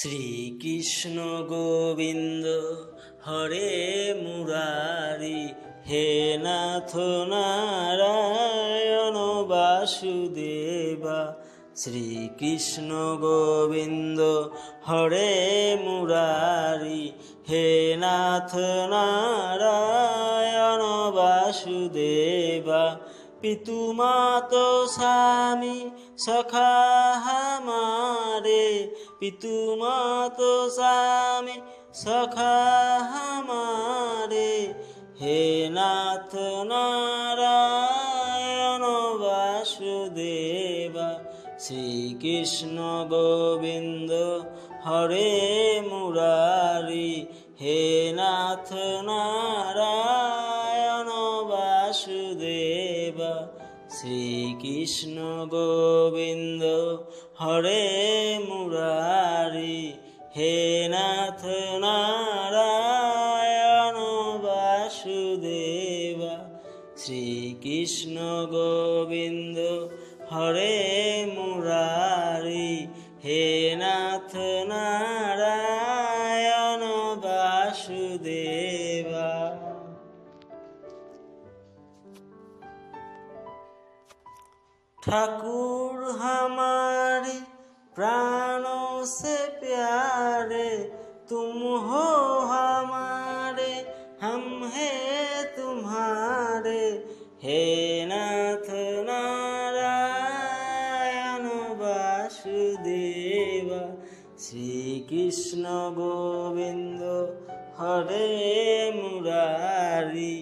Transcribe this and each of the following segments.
শ্রীকৃষ্ণ গোবিন্দ, হরে মুরারি, হে নাথ নারায়ণ বাসুদেবা, শ্রীকৃষ্ণ গোবিন্দ, হরে মুরারি, হে নাথ নারায়ণ বাসুদেবা পিতু মাত স্বামী, সখা হামারে পিতু মাত স্বামী সখা হামারে, হে নাথ নারায়ণ বাসুদেবা, শ্রীকৃষ্ণ গোবিন্দ হরে মুরারি, হে নাথ নারায়ণ বাসুদেবা, শ্রীকৃষ্ণ গোবিন্দ হরে নারী হে নাথ নারায়ণ বাসুদেবা, শ্রীকৃষ্ণ গোবিন্দ, হরে মুরারি, হে নাথ নারায়ণ বাসুদেবা। ঠাকুর হামারি प्राणों से प्यारे तुम हो हमारे हम हैं तुम्हारे हे नाथ नारायण वासुदेव श्री कृष्ण गोविंद हरे मुरारी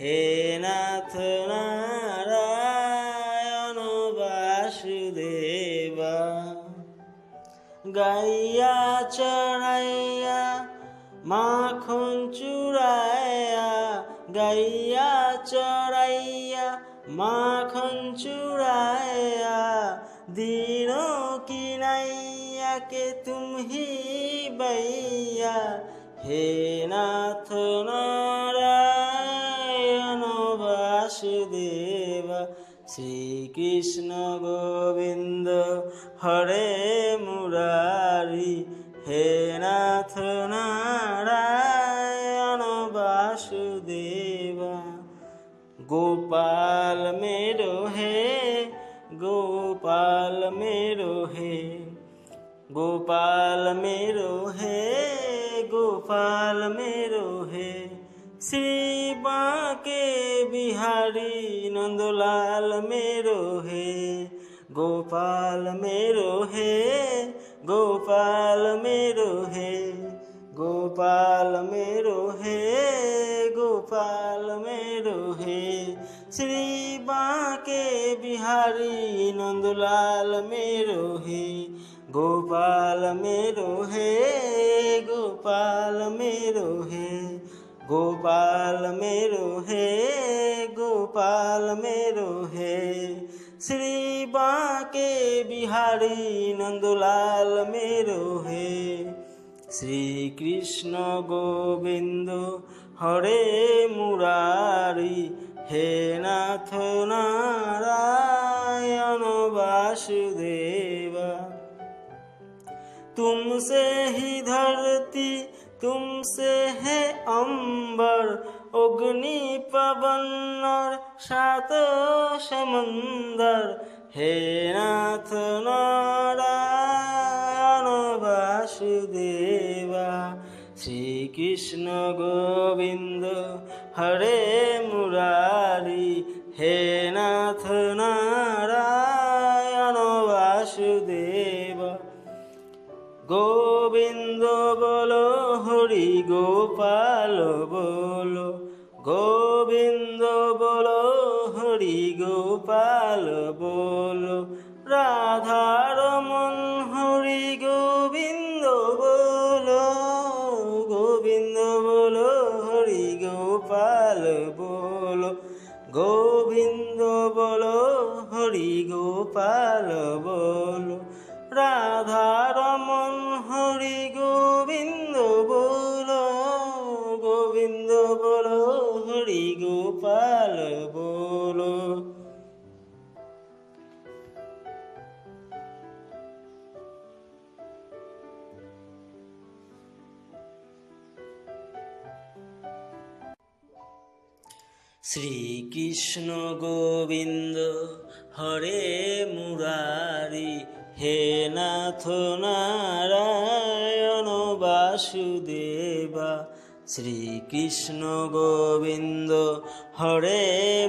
हे नाथ नारायण গাইয়া চড়াইয়া, মাখন চুরাইয়া গাইয়া চড়াইয়া, মাখন চুরাইয়া দিন কিনাইয়া কে তুমি বৈয়া হে নাথ নারায়ণ শ্রীকৃষ্ণ গোবিন্দ হরে নাথ নারায়ণ বাসুদেবা। গোপাল মেরো হে গোপাল মেরো হে গোপাল মেরো হে গোপাল মেরো হে শ্রী বাঁকে বিহারী নন্দলাল মেরো হে গোপাল মেরো হে গোপাল মেরো হে गोपाल मेरो है, गोपाल मेरो है। श्री बांके बिहारी नंदलाल मेरो है, गोपाल मेरो है, गोपाल मेरो है। गोपाल मेरो है, गोपाल मेरो है। श्री बांके बिहारी नंदलाल मेरो है। শ্রীকৃষ্ণ গোবিন্দ, হরে মুরারি, হে নাথ নারায়ণ বাসুদেবা। তুমসে হি ধরতি, তুমসে হে অম্বর, অগ্নি পবন্নর সাত সমন্দর, হে নাথ নারায়ণ বাসুদেবা শ্রীকৃষ্ণ গোবিন্দ হরে মুরারি হে নাথ নারায়ণ বাসুদেব গোবিন্দ বলো হরি গোপাল বলো গোবিন্দ বলো হরি গোপাল বলো রাধারমন হরি গো বলো গোবিন্দ বল হরি গোপাল বলো রাধারমন হরি গোবিন্দ বল গোবিন্দ বল হরি গোপাল শ্রীকৃষ্ণ গোবিন্দ, হরে মুরারি, হে নাথ নারায়ণ বাসুদেবা, শ্রীকৃষ্ণ গোবিন্দ, হরে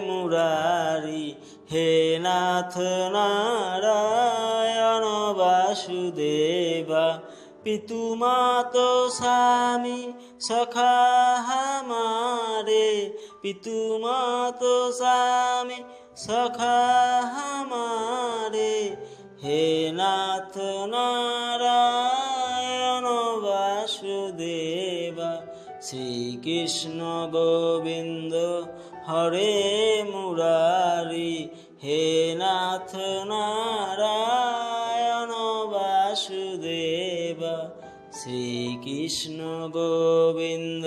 মুরারি, হে নাথ নারায়ণ বাসুদেবা পিতুমাত স্বামী, সখা হামারে পিতু মাত স্বামী সখা হামারে, হে নাথ নারায়ণ বাসুদেবা, শ্রীকৃষ্ণ গোবিন্দ হরে মুরারি, হে নাথ নারায়ণ বাসুদেবা, শ্রীকৃষ্ণ গোবিন্দ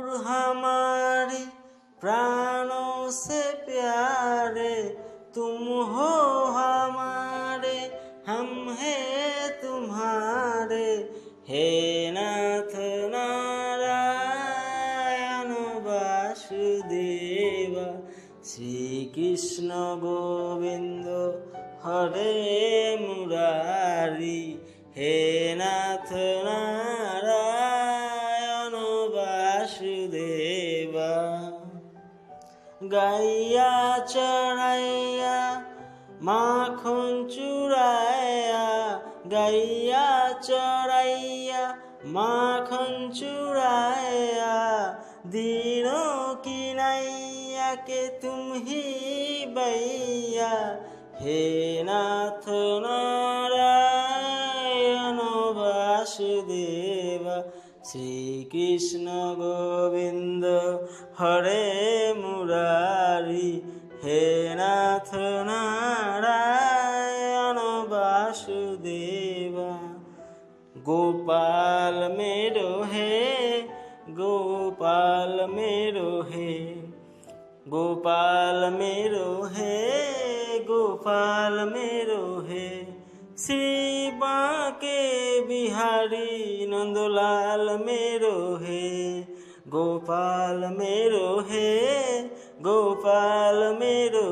हमारे प्राणों से प्यारे तुम हो हमारे हम हैं तुम्हारे हे नाथ नारायण वासुदेवा श्री कृष्ण गोविंद हरे मुरारी हे नाथ গাইয়া চড়াইয়া, মাখন চুরাইয়া গাইয়া, চড়াইয়া, মাখন চুরাইয়া দিন কিনাইয়া কে তুমি বৈয়া হে নাথ নারায়ণ বাসুদেবা, শ্রীকৃষ্ণ গোবিন্দ, হরে নাথ নারায়ণ বাসুদেবা, গোপাল মেরো হে গোপাল মেরো হে গোপাল মেরো হে গোপাল মেরো হে শ্রী বাঁকে বিহারী নন্দলাল মেরো হে গোপাল মেরো হে গোপাল মেরু